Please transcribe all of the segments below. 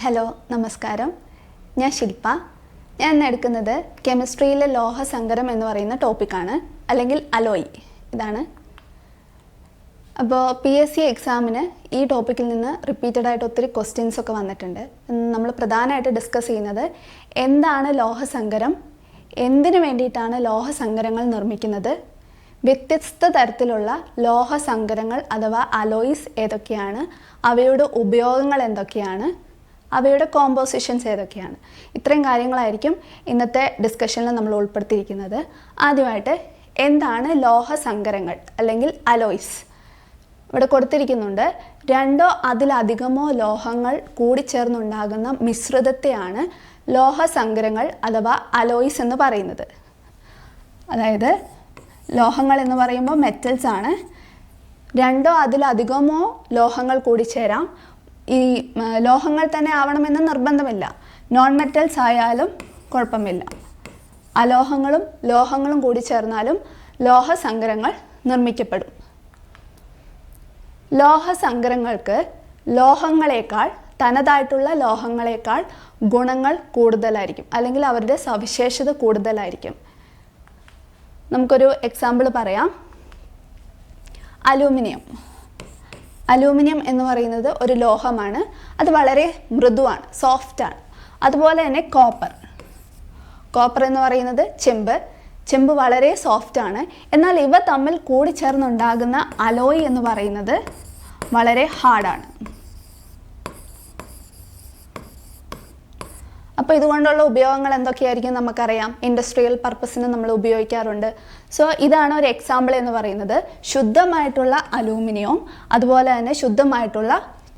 Hello നമസ്കാരം. ഞാൻ ശില്പ. ഞാൻ ഇന്ന് എടുക്കുന്നത് കെമിസ്ട്രിയിലെ ലോഹസങ്കരം എന്ന് പറയുന്ന ടോപ്പിക്കാണ് അല്ലെങ്കിൽ അലോയി. ഇതാണ്. അപ്പോൾ പി എസ് സി എക്സാമിന് ഈ ടോപ്പിക്കിൽ നിന്ന് റിപ്പീറ്റഡ് ആയിട്ട് ഒത്തിരി ക്വസ്റ്റ്യൻസ് ഒക്കെ വന്നിട്ടുണ്ട്. നമ്മൾ പ്രധാനമായിട്ട് ഡിസ്കസ് ചെയ്യുന്നത് എന്താണ് ലോഹസങ്കരം? എന്തിനു വേണ്ടിയിട്ടാണ് ലോഹസങ്കരങ്ങൾ നിർമ്മിക്കുന്നത്? വ്യത്യസ്ത തരത്തിലുള്ള ലോഹസങ്കരങ്ങൾ അഥവാ അലോയിസ് ഏതൊക്കെയാണ്? അവയുടെ ഉപയോഗങ്ങൾ എന്തൊക്കെയാണ്? അവയുടെ കോമ്പോസിഷൻസ് ഏതൊക്കെയാണ്? ഇത്രയും കാര്യങ്ങളായിരിക്കും ഇന്നത്തെ ഡിസ്കഷനിൽ നമ്മൾ ഉൾപ്പെടുത്തിയിരിക്കുന്നത്. ആദ്യമായിട്ട് എന്താണ് ലോഹസങ്കരങ്ങൾ അല്ലെങ്കിൽ അലോയ്സ് ഇവിടെ കൊടുത്തിരിക്കുന്നുണ്ട് രണ്ടോ അതിലധികമോ ലോഹങ്ങൾ കൂടി ചേർന്നുണ്ടാകുന്ന മിശ്രിതത്തെയാണ് ലോഹസങ്കരങ്ങൾ അഥവാ അലോയ്സ് എന്ന് പറയുന്നത്. അതായത് ലോഹങ്ങൾ എന്ന് പറയുമ്പോൾ മെറ്റൽസ് ആണ്. രണ്ടോ അതിലധികമോ ലോഹങ്ങൾ കൂടി ചേരാം. ഈ ലോഹങ്ങൾ തന്നെ ആവണമെന്ന് നിർബന്ധമില്ല. നോൺ മെറ്റൽസ് ആയാലും കുഴപ്പമില്ല. അലോഹങ്ങളും ലോഹങ്ങളും കൂടി ചേർന്നാലും ലോഹസങ്കരങ്ങൾ നിർമ്മിക്കപ്പെടും. ലോഹസങ്കരങ്ങൾക്ക് ലോഹങ്ങളെക്കാൾ തനതായിട്ടുള്ള ലോഹങ്ങളെക്കാൾ ഗുണങ്ങൾ കൂടുതലായിരിക്കും. അല്ലെങ്കിൽ അവരുടെ സവിശേഷത കൂടുതലായിരിക്കും. നമുക്കൊരു എക്സാമ്പിൾ പറയാം. അലൂമിനിയം. അലൂമിനിയം എന്ന് പറയുന്നത് ഒരു ലോഹമാണ്. അത് വളരെ മൃദുവാണ് സോഫ്റ്റാണ് അതുപോലെ തന്നെ കോപ്പർ കോപ്പർ എന്ന് പറയുന്നത് ചെമ്പ്. ചെമ്പ് വളരെ സോഫ്റ്റാണ് എന്നാൽ ഇവ തമ്മിൽ കൂടിച്ചേർന്നുണ്ടാകുന്ന അലോയ് എന്ന് പറയുന്നത് വളരെ ഹാർഡാണ് അപ്പോൾ ഇതുകൊണ്ടുള്ള ഉപയോഗങ്ങൾ എന്തൊക്കെയായിരിക്കും നമുക്കറിയാം. ഇൻഡസ്ട്രിയൽ പർപ്പസിന് നമ്മൾ ഉപയോഗിക്കാറുണ്ട്. സോ ഇതാണ് ഒരു എക്സാമ്പിൾ എന്ന് പറയുന്നത്. ശുദ്ധമായിട്ടുള്ള അലൂമിനിയവും അതുപോലെ തന്നെ ശുദ്ധമായിട്ടുള്ള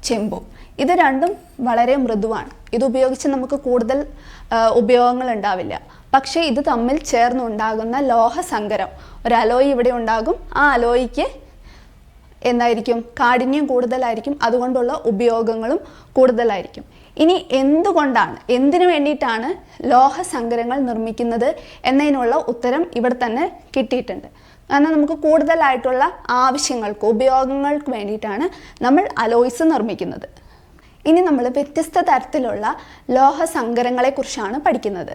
ചെമ്പും. ഇത് രണ്ടും വളരെ മൃദുവാണ്. ഇത് ഉപയോഗിച്ച് നമുക്ക് കൂടുതൽ ഉപയോഗങ്ങൾ ഉണ്ടാവില്ല. പക്ഷേ ഇത് തമ്മിൽ ചേർന്നുണ്ടാകുന്ന ലോഹസങ്കരം ഒരു അലോയി ഇവിടെ ഉണ്ടാകും. ആ അലോയിക്ക് എന്തായിരിക്കും? കാഠിന്യം കൂടുതലായിരിക്കും. അതുകൊണ്ടുള്ള ഉപയോഗങ്ങളും കൂടുതലായിരിക്കും. ഇനി എന്തുകൊണ്ടാണ് എന്തിനു വേണ്ടിയിട്ടാണ് ലോഹസങ്കരങ്ങൾ നിർമ്മിക്കുന്നത് എന്നതിനുള്ള ഉത്തരം ഇവിടെ തന്നെ കിട്ടിയിട്ടുണ്ട്. കാരണം നമുക്ക് കൂടുതലായിട്ടുള്ള ആവശ്യങ്ങൾക്ക് ഉപയോഗങ്ങൾക്ക് വേണ്ടിയിട്ടാണ് നമ്മൾ അലോയ്സ് നിർമ്മിക്കുന്നത്. ഇനി നമ്മൾ വ്യത്യസ്ത തരത്തിലുള്ള ലോഹ സങ്കരങ്ങളെക്കുറിച്ചാണ് പഠിക്കുന്നത്.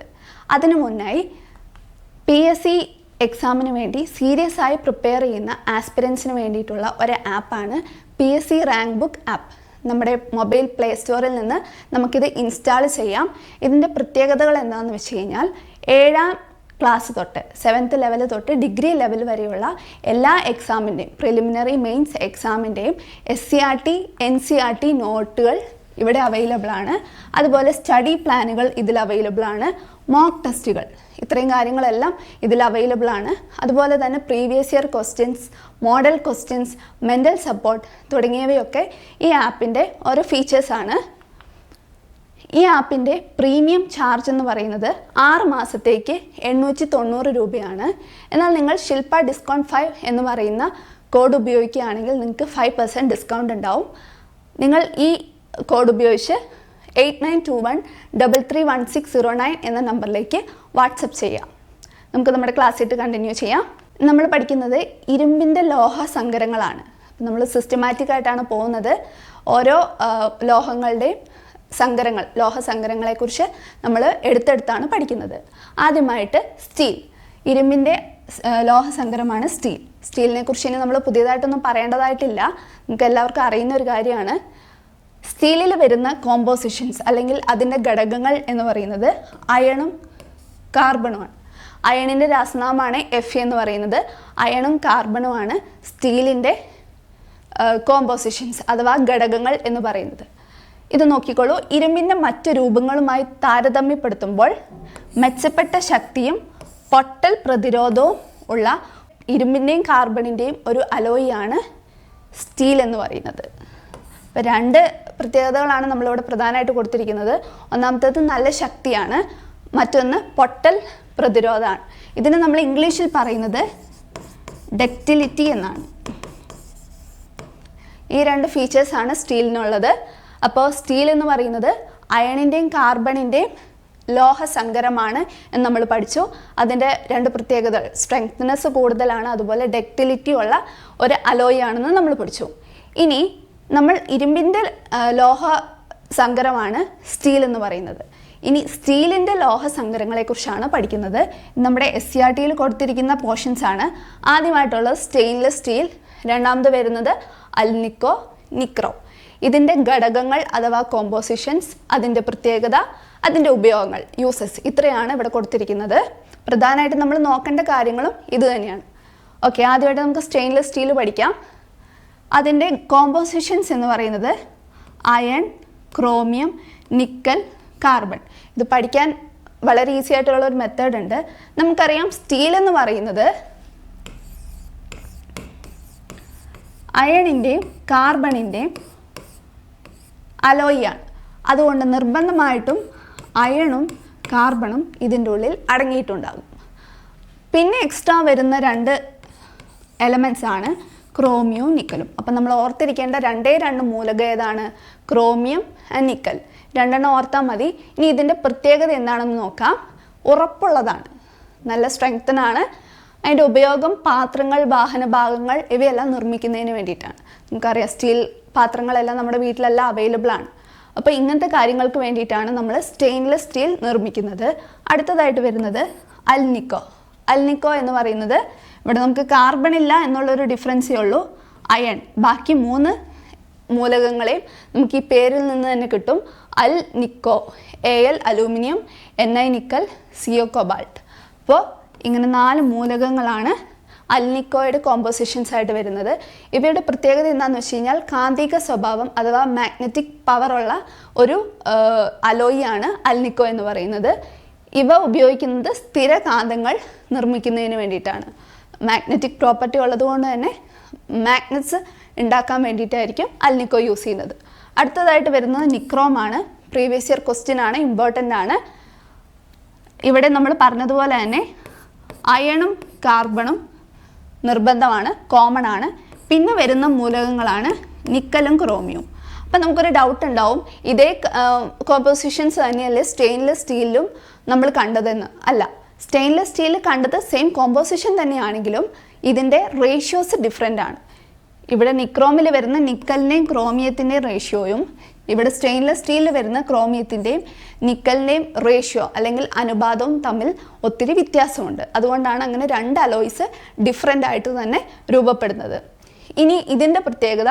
അതിനു മുന്നായി പി എസ് സി എക്സാമിന് വേണ്ടി സീരിയസ് ആയി പ്രിപ്പയർ ചെയ്യുന്ന ആസ്പിരൻസിന് വേണ്ടിയിട്ടുള്ള ഒരു ആപ്പാണ് P S C rank book app. നമ്മുടെ മൊബൈൽ പ്ലേ സ്റ്റോറിൽ നിന്ന് നമുക്കിത് ഇൻസ്റ്റാൾ ചെയ്യാം. ഇതിന്റെ പ്രത്യേകതകൾ എന്താണെന്ന് വെച്ച് കഴിഞ്ഞാൽ ഏഴാം ക്ലാസ് തൊട്ട് സെവൻത്ത് ലെവൽ തൊട്ട് ഡിഗ്രി ലെവൽ വരെയുള്ള എല്ലാ എക്സാമിന്റെയും preliminary mains എക്സാമിന്റെയും S C R T N C R T നോട്ടുകൾ ഇവിടെ അവൈലബിൾ ആണ്. അതുപോലെ സ്റ്റഡി പ്ലാനുകൾ ഇതിൽ അവൈലബിൾ ആണ്. മോക്ക് ടെസ്റ്റുകൾ ഇത്രയും കാര്യങ്ങളെല്ലാം ഇതിൽ അവൈലബിൾ ആണ്. അതുപോലെ തന്നെ previous year questions model questions mental support തുടങ്ങിയവയൊക്കെ ഈ ആപ്പിന്റെ ഓരോ ഫീച്ചേഴ്സാണ് ഈ ആപ്പിന്റെ പ്രീമിയം ചാർജ് എന്ന് പറയുന്നത് ആറ് മാസത്തേക്ക് എണ്ണൂറ്റി തൊണ്ണൂറ് രൂപയാണ്. എന്നാൽ നിങ്ങൾ ശില്പ ഡിസ്കൗണ്ട് ഫൈവ് എന്ന് പറയുന്ന കോഡ് ഉപയോഗിക്കുകയാണെങ്കിൽ നിങ്ങൾക്ക് ഫൈവ് പെർസെന്റ് ഡിസ്കൗണ്ട് ഉണ്ടാവും. നിങ്ങൾ ഈ കോഡ് ഉപയോഗിച്ച് eight nine two one double three one six zero nine എന്ന നമ്പറിലേക്ക് വാട്സപ്പ് ചെയ്യാം. നമുക്ക് നമ്മുടെ ക്ലാസ് ഇട്ട് കണ്ടിന്യൂ ചെയ്യാം. നമ്മൾ പഠിക്കുന്നത് ഇരുമ്പിന്റെ ലോഹ സങ്കരങ്ങളാണ്. നമ്മൾ സിസ്റ്റമാറ്റിക് ആയിട്ടാണ് പോകുന്നത്. ഓരോ ലോഹങ്ങളുടെയും സങ്കരങ്ങൾ ലോഹ സങ്കരങ്ങളെക്കുറിച്ച് നമ്മൾ എടുത്തെടുത്താണ് പഠിക്കുന്നത്. ആദ്യമായിട്ട് സ്റ്റീൽ. ഇരുമ്പിന്റെ ലോഹ സങ്കരമാണ് സ്റ്റീൽ. സ്റ്റീലിനെ കുറിച്ച് ഇനി നമ്മൾ പുതിയതായിട്ടൊന്നും പറയേണ്ടതായിട്ടില്ല. നമുക്ക് എല്ലാവർക്കും അറിയുന്ന ഒരു കാര്യമാണ്. സ്റ്റീലിൽ വരുന്ന കോമ്പോസിഷൻസ് അല്ലെങ്കിൽ അതിന്റെ ഘടകങ്ങൾ എന്ന് പറയുന്നത് അയണും കാർബണുമാണ്. അയണിന്റെ രാസനാമമാണ് എഫ് എന്ന് പറയുന്നത്. അയണും കാർബണുമാണ് സ്റ്റീലിന്റെ കോമ്പോസിഷൻസ് അഥവാ ഘടകങ്ങൾ എന്ന് പറയുന്നത്. ഇത് നോക്കിക്കോളൂ. ഇരുമ്പിന്റെ മറ്റ് രൂപങ്ങളുമായി താരതമ്യപ്പെടുത്തുമ്പോൾ മെച്ചപ്പെട്ട ശക്തിയും പൊട്ടൽ പ്രതിരോധവും ഉള്ള ഇരുമ്പിന്റെയും കാർബണിന്റെയും ഒരു അലോയിയാണ് സ്റ്റീൽ എന്ന് പറയുന്നത്. രണ്ട് പ്രത്യേകതകളാണ് നമ്മളിവിടെ പ്രധാനമായിട്ട് കൊടുത്തിരിക്കുന്നത്. ഒന്നാമത്തേത് നല്ല ശക്തിയാണ്. മറ്റൊന്ന് പൊട്ടൽ പ്രതിരോധമാണ്. ഇതിനെ നമ്മൾ ഇംഗ്ലീഷിൽ പറയുന്നത് ഡക്റ്റിലിറ്റി എന്നാണ്. ഈ രണ്ട് ഫീച്ചേഴ്സാണ് സ്റ്റീലിനുള്ളത്. അപ്പോൾ സ്റ്റീൽ എന്ന് പറയുന്നത് അയണിന്റെയും കാർബണിന്റെയും ലോഹസങ്കരമാണ് എന്ന് നമ്മൾ പഠിച്ചു. അതിന്റെ രണ്ട് പ്രത്യേകതകൾ സ്ട്രെങ്ത്നെസ് കൂടുതലാണ് അതുപോലെ ഡക്റ്റിലിറ്റി ഉള്ള ഒരു അലോയ് ആണെന്ന് നമ്മൾ പഠിച്ചു. ഇനി നമ്മൾ ഇരുമ്പിന്റെ ലോഹ സങ്കരമാണ് സ്റ്റീൽ എന്ന് പറയുന്നത്. ഇനി സ്റ്റീലിന്റെ ലോഹ സങ്കരങ്ങളെക്കുറിച്ചാണ് പഠിക്കുന്നത്. നമ്മുടെ എസ് സി ആർ ടിയിൽ കൊടുത്തിരിക്കുന്ന പോർഷൻസ് ആണ്. ആദ്യമായിട്ടുള്ളത് സ്റ്റെയിൻലെസ് സ്റ്റീൽ രണ്ടാമത് വരുന്നത് അൽനിക്കോ നിക്രോ. ഇതിന്റെ ഘടകങ്ങൾ അഥവാ കോമ്പോസിഷൻസ് അതിന്റെ പ്രത്യേകത അതിന്റെ ഉപയോഗങ്ങൾ യൂസസ് ഇത്രയാണ് ഇവിടെ കൊടുത്തിരിക്കുന്നത്. പ്രധാനമായിട്ടും നമ്മൾ നോക്കേണ്ട കാര്യങ്ങളും ഇത് തന്നെയാണ്. ഓക്കെ ആദ്യമായിട്ട് നമുക്ക് സ്റ്റെയിൻലെസ് സ്റ്റീൽ പഠിക്കാം. അതിന്റെ കോമ്പോസിഷൻസ് എന്ന് പറയുന്നത് അയൺ ക്രോമിയം നിക്കൽ കാർബൺ ഇത് പഠിക്കാൻ വളരെ ഈസി ആയിട്ടുള്ള ഒരു മെത്തേഡ് ഉണ്ട്. നമുക്കറിയാം സ്റ്റീൽ എന്ന് പറയുന്നത് അയണിന്റെയും കാർബണിന്റെയും അലോയിയാണ് അതുകൊണ്ട് നിർബന്ധമായിട്ടും അയണും കാർബണും ഇതിന്റെ ഉള്ളിൽ അടങ്ങിയിട്ടുണ്ടാകും. പിന്നെ എക്സ്ട്രാ വരുന്ന രണ്ട് എലമെൻസ് ആണ് ക്രോമിയവും നിക്കലും. അപ്പം നമ്മൾ ഓർത്തിരിക്കേണ്ട രണ്ടേ രണ്ട് മൂലക ഏതാണ്? Chromium and nickel. രണ്ടെണ്ണം ഓർത്താൽ മതി. ഇനി ഇതിന്റെ പ്രത്യേകത എന്താണെന്ന് നോക്കാം. ഉറപ്പുള്ളതാണ്. നല്ല സ്ട്രെങ്തനാണ്. അതിന്റെ ഉപയോഗം പാത്രങ്ങൾ വാഹന ഭാഗങ്ങൾ ഇവയെല്ലാം നിർമ്മിക്കുന്നതിന് വേണ്ടിയിട്ടാണ്. നമുക്കറിയാം സ്റ്റീൽ പാത്രങ്ങളെല്ലാം നമ്മുടെ വീട്ടിലെല്ലാം അവൈലബിൾ ആണ്. അപ്പോൾ ഇങ്ങനത്തെ കാര്യങ്ങൾക്ക് വേണ്ടിയിട്ടാണ് നമ്മൾ സ്റ്റെയിൻലെസ് സ്റ്റീൽ നിർമ്മിക്കുന്നത്. അടുത്തതായിട്ട് വരുന്നത് അൽനിക്കോ. അൽനിക്കോ എന്ന് പറയുന്നത് ഇവിടെ നമുക്ക് കാർബൺ ഇല്ല എന്നുള്ളൊരു ഡിഫറൻസേ ഉള്ളൂ. അയൺ ബാക്കി മൂന്ന് മൂലകങ്ങളെയും നമുക്ക് ഈ പേരിൽ നിന്ന് തന്നെ കിട്ടും. Alnico A L aluminium N I nickel C O cobalt അപ്പോൾ ഇങ്ങനെ നാല് മൂലകങ്ങളാണ് അൽനിക്കോയുടെ കോമ്പോസിഷൻസ് ആയിട്ട് വരുന്നത്. ഇവയുടെ പ്രത്യേകത എന്താണെന്ന് വെച്ച് കഴിഞ്ഞാൽ കാന്തിക സ്വഭാവം അഥവാ മാഗ്നറ്റിക് പവറുള്ള ഒരു അലോയിയാണ് അൽനിക്കോ എന്ന് പറയുന്നത്. ഇവ ഉപയോഗിക്കുന്നത് സ്ഥിരകാന്തങ്ങൾ നിർമ്മിക്കുന്നതിന് വേണ്ടിയിട്ടാണ്. മാഗ്നറ്റിക് പ്രോപ്പർട്ടി ഉള്ളതുകൊണ്ട് തന്നെ മാഗ്നറ്റ്സ് ഉണ്ടാക്കാൻ വേണ്ടിയിട്ടായിരിക്കും അൽനിക്കോ യൂസ് ചെയ്യുന്നത്. അടുത്തതായിട്ട് വരുന്നത് നിക്രോമാണ് പ്രീവിയസ് ഇയർ ക്വസ്റ്റ്യൻ ആണ് ഇമ്പോർട്ടന്റ് ആണ്. ഇവിടെ നമ്മൾ പറഞ്ഞതുപോലെ തന്നെ അയണും കാർബണും നിർബന്ധമാണ് കോമൺ ആണ്. പിന്നെ വരുന്ന മൂലകങ്ങളാണ് നിക്കലും ക്രോമിയവും അപ്പം നമുക്കൊരു ഡൗട്ട് ഉണ്ടാവും ഇതേ കോമ്പോസിഷൻസ് തന്നെയല്ലേ സ്റ്റെയിൻലെസ് സ്റ്റീലിലും നമ്മൾ കണ്ടതെന്ന്. അല്ല സ്റ്റെയിൻലെസ് സ്റ്റീൽ കണ്ടത് സെയിം കോമ്പോസിഷൻ തന്നെയാണെങ്കിലും ഇതിന്റെ റേഷ്യോസ് ഡിഫറെന്റ് ആണ്. ഇവിടെ നിക്രോമിൽ വരുന്ന നിക്കലിന്റെയും ക്രോമിയത്തിന്റെയും റേഷ്യോയും ഇവിടെ സ്റ്റെയിൻലെസ് സ്റ്റീലിൽ വരുന്ന ക്രോമിയത്തിന്റെയും നിക്കലിന്റെയും റേഷ്യോ അല്ലെങ്കിൽ അനുപാതവും തമ്മിൽ ഒത്തിരി വ്യത്യാസമുണ്ട്. അതുകൊണ്ടാണ് അങ്ങനെ രണ്ട് അലോയ്സ് ഡിഫറെന്റ് ആയിട്ട് തന്നെ രൂപപ്പെടുന്നത്. ഇനി ഇതിന്റെ പ്രത്യേകത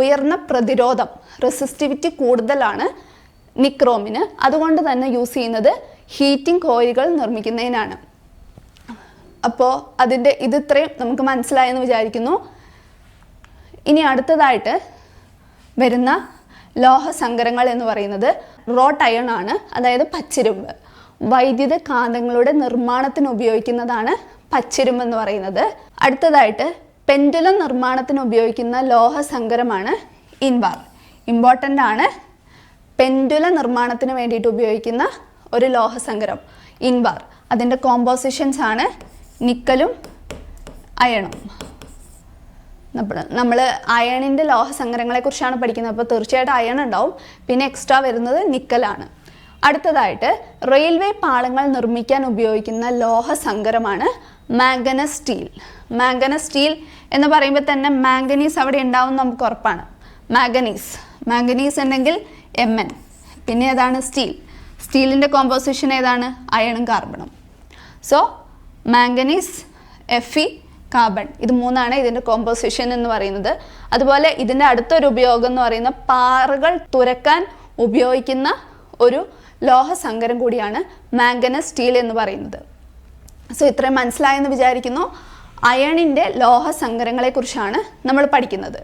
ഉയർന്ന പ്രതിരോധം റെസിസ്റ്റിവിറ്റി കൂടുതലാണ് നിക്രോമിന് അതുകൊണ്ട് തന്നെ യൂസ് ചെയ്യുന്നത് ഹീറ്റിംഗ് കോയിലുകൾ നിർമ്മിക്കുന്നതിനാണ്. അപ്പോൾ അതിന്റെ ഇത് ഇത്രയും നമുക്ക് മനസ്സിലായെന്ന് വിചാരിക്കുന്നു. ഇനി അടുത്തതായിട്ട് വരുന്ന ലോഹ സങ്കരങ്ങൾ എന്ന് പറയുന്നത് റോട്ട് അയൺ ആണ് അതായത് പച്ചിരുമ്പ്. വൈദ്യുത കാന്തങ്ങളുടെ നിർമ്മാണത്തിന് ഉപയോഗിക്കുന്നതാണ് പച്ചിരുമ്പ് എന്ന് പറയുന്നത്. അടുത്തതായിട്ട് പെൻഡുലം നിർമ്മാണത്തിന് ഉപയോഗിക്കുന്ന ലോഹ സങ്കരമാണ് ഇൻവാർ ഇമ്പോർട്ടന്റ് ആണ്. പെൻഡുല നിർമ്മാണത്തിന് വേണ്ടിയിട്ട് ഉപയോഗിക്കുന്ന ഒരു ലോഹസങ്കരം ഇൻബാർ. അതിന്റെ കോമ്പോസിഷൻസ് ആണ് നിക്കലും അയണും. നമ്മൾ അയണിന്റെ ലോഹസങ്കരങ്ങളെ കുറിച്ചാണ് പഠിക്കുന്നത്. അപ്പോൾ തീർച്ചയായിട്ടും അയൺ ഉണ്ടാവും. പിന്നെ എക്സ്ട്രാ വരുന്നത് നിക്കലാണ്. അടുത്തതായിട്ട് റെയിൽവേ പാളങ്ങൾ നിർമ്മിക്കാൻ ഉപയോഗിക്കുന്ന ലോഹസങ്കരമാണ് മാംഗനസ് സ്റ്റീൽ മാംഗനസ് സ്റ്റീൽ എന്ന് പറയുമ്പോൾ തന്നെ മാംഗനീസ് അവിടെ ഉണ്ടാവും നമുക്ക് ഉറപ്പാണ്. മാംഗനീസ് മാംഗനീസ് ഉണ്ടെങ്കിൽ എം എൻ പിന്നെ ഏതാണ്? സ്റ്റീൽ സ്റ്റീലിന്റെ കോമ്പോസിഷൻ ഏതാണ്? അയണും കാർബണും സോ മാംഗനീസ് എഫ് കാർബൺ ഇത് മൂന്നാണ് ഇതിന്റെ കോമ്പോസിഷൻ എന്ന് പറയുന്നത്. അതുപോലെ ഇതിന്റെ അടുത്തൊരു ഉപയോഗം എന്ന് പറയുന്ന പാറകൾ തുരക്കാൻ ഉപയോഗിക്കുന്ന ഒരു ലോഹസങ്കരം കൂടിയാണ് മാംഗനസ് സ്റ്റീൽ എന്ന് പറയുന്നത്. സോ ഇത്രയും മനസ്സിലായെന്ന് വിചാരിക്കുന്നു. അയണിന്റെ ലോഹസങ്കരങ്ങളെക്കുറിച്ചാണ് നമ്മൾ പഠിക്കുന്നത്.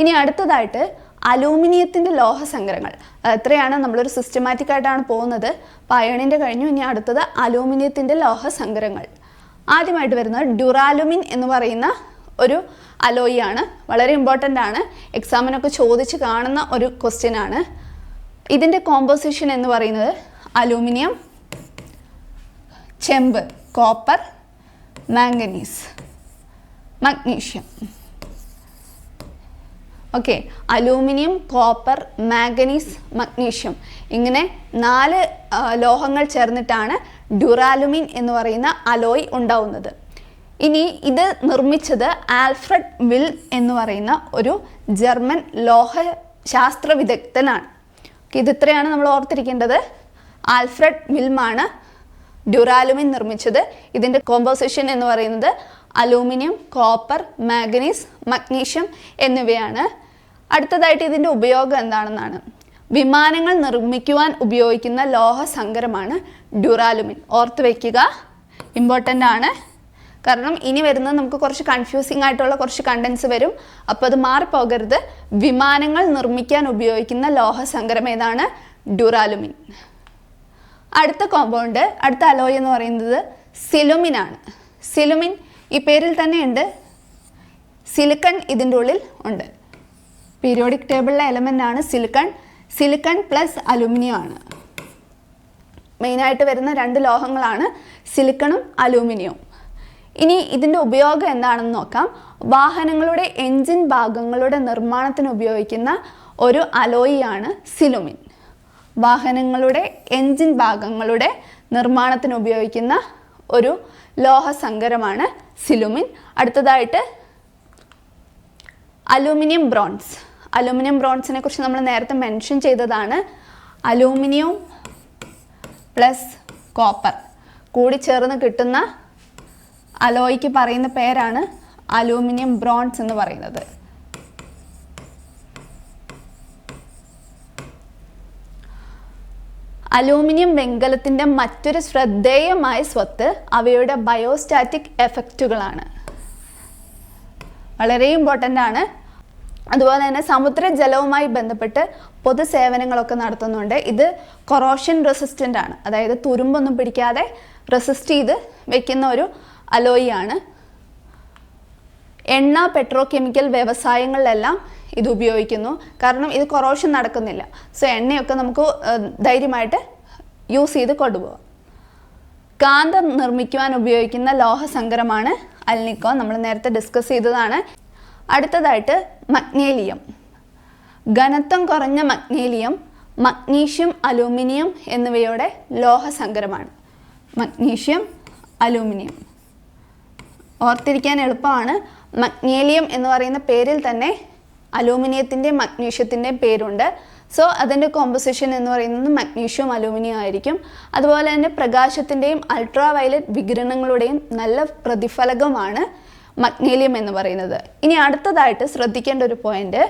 ഇനി അടുത്തതായിട്ട് അലൂമിനിയത്തിന്റെ ലോഹ സങ്കരങ്ങൾ എത്രയാണ്? നമ്മളൊരു സിസ്റ്റമാറ്റിക് ആയിട്ടാണ് പോകുന്നത്. അപ്പോൾ അയണിന്റെ കഴിഞ്ഞു ഇനി അടുത്തത് അലൂമിനിയത്തിന്റെ ലോഹ സങ്കരങ്ങൾ ആദ്യമായിട്ട് വരുന്നത് ഡ്യൂറാലുമിൻ എന്ന് പറയുന്ന ഒരു അലോയി ആണ് വളരെ ഇമ്പോർട്ടന്റ് ആണ്. എക്സാമിനൊക്കെ ചോദിച്ച് കാണുന്ന ഒരു ക്വസ്റ്റ്യൻ ആണ്. ഇതിന്റെ കോമ്പോസിഷൻ എന്ന് പറയുന്നത് അലൂമിനിയം ചെമ്പ് copper manganese magnesium okay aluminium copper manganese magnesium ഇങ്ങനെ നാല് ലോഹങ്ങൾ ചേർന്നിട്ടാണ് ഡ്യൂറാലുമിൻ എന്ന് പറയുന്ന അലോയ് ഉണ്ടാവുന്നത്. ഇനി ഇത് നിർമ്മിച്ചത് ആൽഫ്രഡ് വിൽ എന്ന് പറയുന്ന ഒരു ജർമ്മൻ ലോഹ ശാസ്ത്ര വിദഗ്ധനാണ് ഇത് ഇത്രയാണ് നമ്മൾ ഓർത്തിരിക്കേണ്ടത്. ആൽഫ്രഡ് വിൽമാണ് ഡ്യൂറാലുമിൻ നിർമ്മിച്ചത്. ഇതിന്റെ കോമ്പോസിഷൻ എന്ന് പറയുന്നത് അലൂമിനിയം കോപ്പർ മാഗ്നീസ് മഗ്നീഷ്യം എന്നിവയാണ്. അടുത്തതായിട്ട് ഇതിന്റെ ഉപയോഗം എന്താണെന്നാണ്. വിമാനങ്ങൾ നിർമ്മിക്കുവാൻ ഉപയോഗിക്കുന്ന ലോഹ സങ്കരമാണ് ഡ്യൂറാലുമിൻ ഓർത്ത് വയ്ക്കുക ഇമ്പോർട്ടന്റ് ആണ്. കാരണം ഇനി വരുന്നത് നമുക്ക് കുറച്ച് കൺഫ്യൂസിങ് ആയിട്ടുള്ള കുറച്ച് കണ്ടൻസ് വരും. അപ്പോൾ അത് മാറിപ്പോകരുത്. വിമാനങ്ങൾ നിർമ്മിക്കാൻ ഉപയോഗിക്കുന്ന ലോഹസങ്കരം ഏതാണ്? ഡ്യൂറാലുമിൻ അടുത്ത കോമ്പൗണ്ട് അടുത്ത അലോയ് എന്ന് പറയുന്നത് സിലുമിൻ ആണ്. സിലുമിൻ ഈ പേരിൽ തന്നെ ഉണ്ട് സിലിക്കൺ ഇതിന്റെ ഉള്ളിൽ ഉണ്ട്. പീരിയോഡിക് ടേബിളിലെ എലമെന്റ് ആണ് സിലിക്കൺ സിലിക്കൺ പ്ലസ് അലുമിനിയം ആണ്. മെയിനായിട്ട് വരുന്ന രണ്ട് ലോഹങ്ങളാണ് സിലിക്കണും അലൂമിനിയവും ഇനി ഇതിന്റെ ഉപയോഗം എന്താണെന്ന് നോക്കാം. വാഹനങ്ങളുടെ എൻജിൻ ഭാഗങ്ങളുടെ നിർമ്മാണത്തിന് ഉപയോഗിക്കുന്ന ഒരു അലോയിയാണ് സിലുമിൻ വാഹനങ്ങളുടെ എൻജിൻ ഭാഗങ്ങളുടെ നിർമ്മാണത്തിന് ഉപയോഗിക്കുന്ന ഒരു ലോഹസങ്കരമാണ് സിലുമിൻ അടുത്തതായിട്ട് അലൂമിനിയം ബ്രോൺസ് അലൂമിനിയം ബ്രോൺസിനെ കുറിച്ച് നമ്മൾ നേരത്തെ മെൻഷൻ ചെയ്തതാണ്. അലൂമിനിയം പ്ലസ് കോപ്പർ കൂടി ചേർന്ന് കിട്ടുന്ന അലോയ്ക്ക് പറയുന്ന പേരാണ് അലൂമിനിയം ബ്രോൺസ് എന്ന് പറയുന്നത്. അലൂമിനിയം വെങ്കലത്തിന്റെ മറ്റൊരു ശ്രദ്ധേയമായ സ്വത്ത് അവയുടെ ബയോസ്റ്റാറ്റിക് എഫക്റ്റുകളാണ് വളരെ ഇമ്പോർട്ടന്റ് ആണ്. അതുപോലെ തന്നെ സമുദ്രജലവുമായി ബന്ധപ്പെട്ട് പൊതുസേവനങ്ങളൊക്കെ നടത്തുന്നുണ്ട്. ഇത് കൊറോഷൻ റെസിസ്റ്റന്റ് ആണ്. അതായത് തുരുമ്പൊന്നും പിടിക്കാതെ റെസിസ്റ്റ് ചെയ്ത് വെക്കുന്ന ഒരു അലോയിയാണ്. എണ്ണ പെട്രോ കെമിക്കൽ വ്യവസായങ്ങളിലെല്ലാം ഇത് ഉപയോഗിക്കുന്നു. കാരണം ഇത് കൊറോഷൻ നടക്കുന്നില്ല. സോ എണ്ണയൊക്കെ നമുക്ക് ധൈര്യമായിട്ട് യൂസ് ചെയ്ത് കൊണ്ടുപോകാം കാന്തം നിർമ്മിക്കുവാൻ ഉപയോഗിക്കുന്ന ലോഹസങ്കരമാണ് അൽനിക്കോ നമ്മൾ നേരത്തെ ഡിസ്കസ് ചെയ്തതാണ്. അടുത്തതായിട്ട് മഗ്നേലിയം. ഘനത്വം കുറഞ്ഞ മഗ്നേലിയം മഗ്നീഷ്യം അലൂമിനിയം എന്നിവയുടെ ലോഹസങ്കരമാണ് മഗ്നീഷ്യം അലൂമിനിയം. ഓർത്തിരിക്കാൻ എളുപ്പമാണ്. മഗ്നേലിയം എന്ന് പറയുന്ന പേരിൽ തന്നെ അലൂമിനിയത്തിന്റെ മഗ്നീഷ്യത്തിന്റെ പേരുണ്ട്. സോ അതിന്റെ കോമ്പസിഷൻ എന്ന് പറയുന്നത് മഗ്നീഷ്യം അലൂമിനിയം ആയിരിക്കും. അതുപോലെ തന്നെ പ്രകാശത്തിന്റെയും അൾട്രാ വയലറ്റ് വികിരണങ്ങളുടെയും നല്ല പ്രതിഫലകമാണ് മഗ്നേലിയം എന്ന് പറയുന്നത്. ഇനി അടുത്തതായിട്ട് ശ്രദ്ധിക്കേണ്ട ഒരു പോയിന്റ്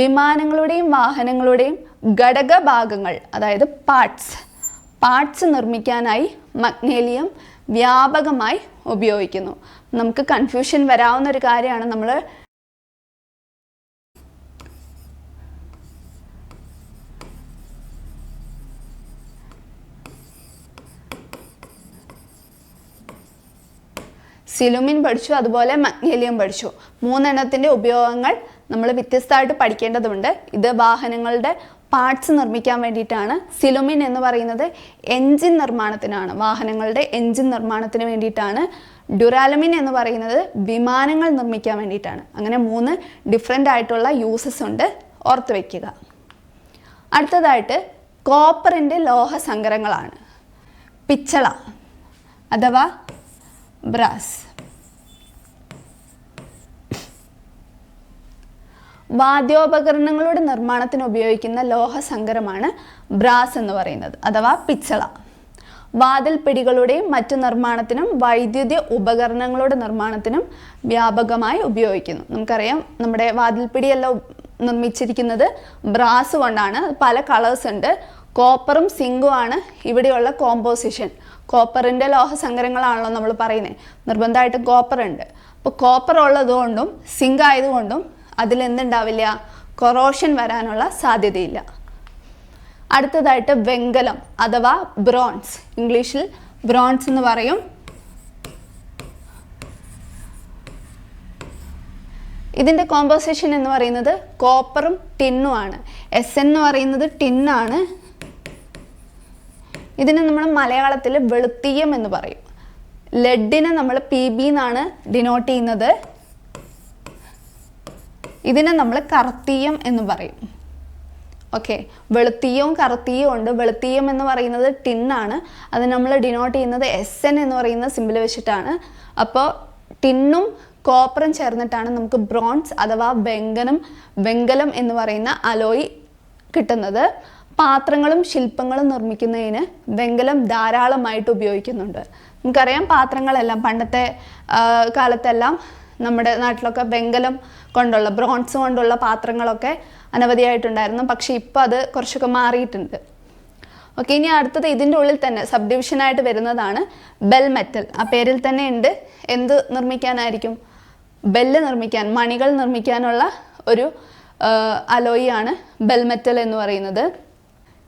വിമാനങ്ങളുടെയും വാഹനങ്ങളുടെയും ഘടകഭാഗങ്ങൾ അതായത് പാർട്സ് പാർട്സ് നിർമ്മിക്കാനായി മഗ്നേലിയം വ്യാപകമായി ഉപയോഗിക്കുന്നു. നമുക്ക് കൺഫ്യൂഷൻ വരാവുന്ന ഒരു കാര്യമാണ് നമ്മൾ സിലുമിൻ പഠിച്ചു അതുപോലെ മഗ്നേലിയം പഠിച്ചു. മൂന്നെണ്ണത്തിന്റെ ഉപയോഗങ്ങൾ നമ്മൾ വ്യത്യസ്തമായിട്ട് പഠിക്കേണ്ടതുണ്ട്. ഇത് വാഹനങ്ങളുടെ പാർട്സ് നിർമ്മിക്കാൻ വേണ്ടിയിട്ടാണ്. സിലുമിൻ എന്ന് പറയുന്നത് എൻജിൻ നിർമ്മാണത്തിനാണ്. വാഹനങ്ങളുടെ എൻജിൻ നിർമ്മാണത്തിന് വേണ്ടിയിട്ടാണ്. ഡുറാലമിൻ എന്ന് പറയുന്നത് വിമാനങ്ങൾ നിർമ്മിക്കാൻ വേണ്ടിയിട്ടാണ്. അങ്ങനെ മൂന്ന് ഡിഫറെന്റ് ആയിട്ടുള്ള യൂസസ് ഉണ്ട്. ഓർത്ത് വയ്ക്കുക അടുത്തതായിട്ട് കോപ്പറിന്റെ ലോഹ സങ്കരങ്ങളാണ്. പിച്ചള അഥവാ ബ്രാസ്. വാദ്യോപകരണങ്ങളുടെ നിർമ്മാണത്തിന് ഉപയോഗിക്കുന്ന ലോഹസങ്കരമാണ് ബ്രാസ് എന്ന് പറയുന്നത് അഥവാ പിച്ചള. വാതിൽപ്പിടികളുടെയും മറ്റു നിർമ്മാണത്തിനും വൈദ്യുത ഉപകരണങ്ങളുടെ നിർമ്മാണത്തിനും വ്യാപകമായി ഉപയോഗിക്കുന്നു. നമുക്കറിയാം നമ്മുടെ വാതിൽപ്പിടിയെല്ലാം നിർമ്മിച്ചിരിക്കുന്നത് ബ്രാസ് കൊണ്ടാണ്. പല കളേഴ്സ് ഉണ്ട്. കോപ്പറും സിങ്കും ആണ് ഇവിടെയുള്ള കോമ്പോസിഷൻ. കോപ്പറിന്റെ ലോഹസങ്കരങ്ങളാണല്ലോ നമ്മൾ പറയുന്നത്. നിർബന്ധമായിട്ടും കോപ്പർ ഉണ്ട് അപ്പോൾ കോപ്പർ ഉള്ളതുകൊണ്ടും സിങ്ക് ആയതുകൊണ്ടും അതിൽ എന്തുണ്ടാവില്ല കൊറോഷൻ വരാനുള്ള സാധ്യതയില്ല. അടുത്തതായിട്ട് വെങ്കലം അഥവാ ബ്രോൺസ് ഇംഗ്ലീഷിൽ ബ്രോൺസ് എന്ന് പറയും. ഇതിന്റെ കോമ്പോസിഷൻ എന്ന് പറയുന്നത് കോപ്പറും ടിന്നുമാണ് എസ് എന്ന് പറയുന്നത് ടിന്നാണ് ഇതിനെ നമ്മൾ മലയാളത്തിൽ വെളുത്തീയം എന്ന് പറയും. ലെഡിനെ നമ്മൾ പി ബി എന്നാണ് ഡിനോട്ട് ചെയ്യുന്നത്. ഇതിനെ നമ്മൾ കറുത്തീയം എന്ന് പറയും. ഓക്കെ വെളുത്തീയവും കറുത്തീയവും ഉണ്ട്. വെളുത്തീയം എന്ന് പറയുന്നത് ടിന്നാണ് അത് നമ്മൾ ഡിനോട്ട് ചെയ്യുന്നത് എസ് എൻ എന്ന് പറയുന്ന സിമ്പിൾ വെച്ചിട്ടാണ്. അപ്പോൾ ടിന്നും കോപ്പറും ചേർന്നിട്ടാണ് നമുക്ക് ബ്രോൺസ് അഥവാ വെങ്കനം വെങ്കലം എന്ന് പറയുന്ന അലോയി കിട്ടുന്നത്. പാത്രങ്ങളും ശില്പങ്ങളും നിർമ്മിക്കുന്നതിന് വെങ്കലം ധാരാളമായിട്ട് ഉപയോഗിക്കുന്നുണ്ട്. നമുക്കറിയാം പാത്രങ്ങളെല്ലാം പണ്ടത്തെ കാലത്തെല്ലാം നമ്മുടെ നാട്ടിലൊക്കെ വെങ്കലം കൊണ്ടുള്ള ബ്രോൺസ് കൊണ്ടുള്ള പാത്രങ്ങളൊക്കെ അനവധിയായിട്ടുണ്ടായിരുന്നു. പക്ഷേ ഇപ്പോൾ അത് കുറച്ചൊക്കെ മാറിയിട്ടുണ്ട്. ഓക്കെ ഇനി അടുത്തത് ഇതിന്റെ ഉള്ളിൽ തന്നെ സബ് ഡിവിഷനായിട്ട് വരുന്നതാണ് ബെൽ മെറ്റൽ. ആ പേരിൽ തന്നെ ഉണ്ട്. എന്ത് നിർമ്മിക്കാനായിരിക്കും? ബെല്ല് നിർമ്മിക്കാൻ മണികൾ നിർമ്മിക്കാനുള്ള ഒരു അലോയിയാണ് ബെൽ മെറ്റൽ എന്ന് പറയുന്നത്.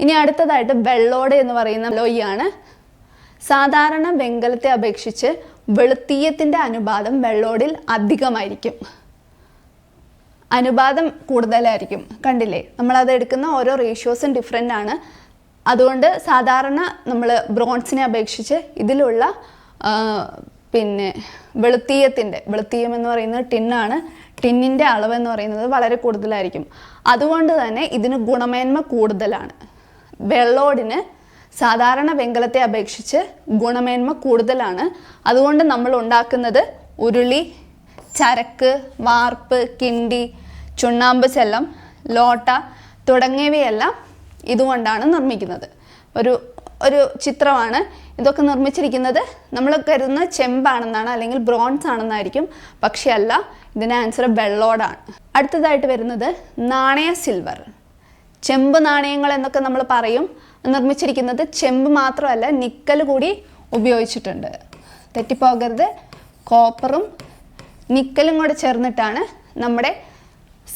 ഇനി അടുത്തതായിട്ട് വെള്ളോട് എന്ന് പറയുന്ന അലോയിയാണ്. സാധാരണ വെങ്കലത്തെ അപേക്ഷിച്ച് വെളുത്തീയത്തിന്റെ അനുപാതം വെള്ളോടിൽ അധികമായിരിക്കും. അനുപാതം കൂടുതലായിരിക്കും. കണ്ടില്ലേ? നമ്മളത് എടുക്കുന്ന ഓരോ റേഷ്യോസും ഡിഫറെന്റ് ആണ്. അതുകൊണ്ട് സാധാരണ നമ്മൾ ബ്രോൺസിനെ അപേക്ഷിച്ച് ഇതിലുള്ള പിന്നെ വെളുത്തീയത്തിന്റെ വെളുത്തീയം എന്ന് പറയുന്നത് ടിന്നാണ് ടിന്നിന്റെ അളവ് എന്ന് പറയുന്നത് വളരെ കൂടുതലായിരിക്കും. അതുകൊണ്ട് തന്നെ ഇതിന് ഗുണമേന്മ കൂടുതലാണ്. വെള്ളോടിന് സാധാരണ വെങ്കലത്തെ അപേക്ഷിച്ച് ഗുണമേന്മ കൂടുതലാണ്. അതുകൊണ്ട് നമ്മൾ ഉണ്ടാക്കുന്നത് ഉരുളി ചരക്ക് വാർപ്പ് കിണ്ടി ചുണ്ണാമ്പ് ചെല്ലം ലോട്ട തുടങ്ങിയവയെല്ലാം ഇതുകൊണ്ടാണ് നിർമ്മിക്കുന്നത്. ഒരു ഒരു ചിത്രമാണ് ഇതൊക്കെ നിർമ്മിച്ചിരിക്കുന്നത്. നമ്മൾ കരുതുന്ന ചെമ്പാണെന്നാണ് അല്ലെങ്കിൽ ബ്രോൺസ് ആണെന്നായിരിക്കും. പക്ഷേ അല്ല ഇതിന്റെ ആൻസർ വെള്ളോടാണ്. അടുത്തതായിട്ട് വരുന്നത് നാണയ സിൽവർ. ചെമ്പ് നാണയങ്ങൾ എന്നൊക്കെ നമ്മൾ പറയും. നിർമ്മിച്ചിരിക്കുന്നത് ചെമ്പ് മാത്രമല്ല നിക്കൽ കൂടി ഉപയോഗിച്ചിട്ടുണ്ട്. തെറ്റിപ്പോകരുത്. കോപ്പറും നിക്കലും കൂടെ ചേർന്നിട്ടാണ് നമ്മുടെ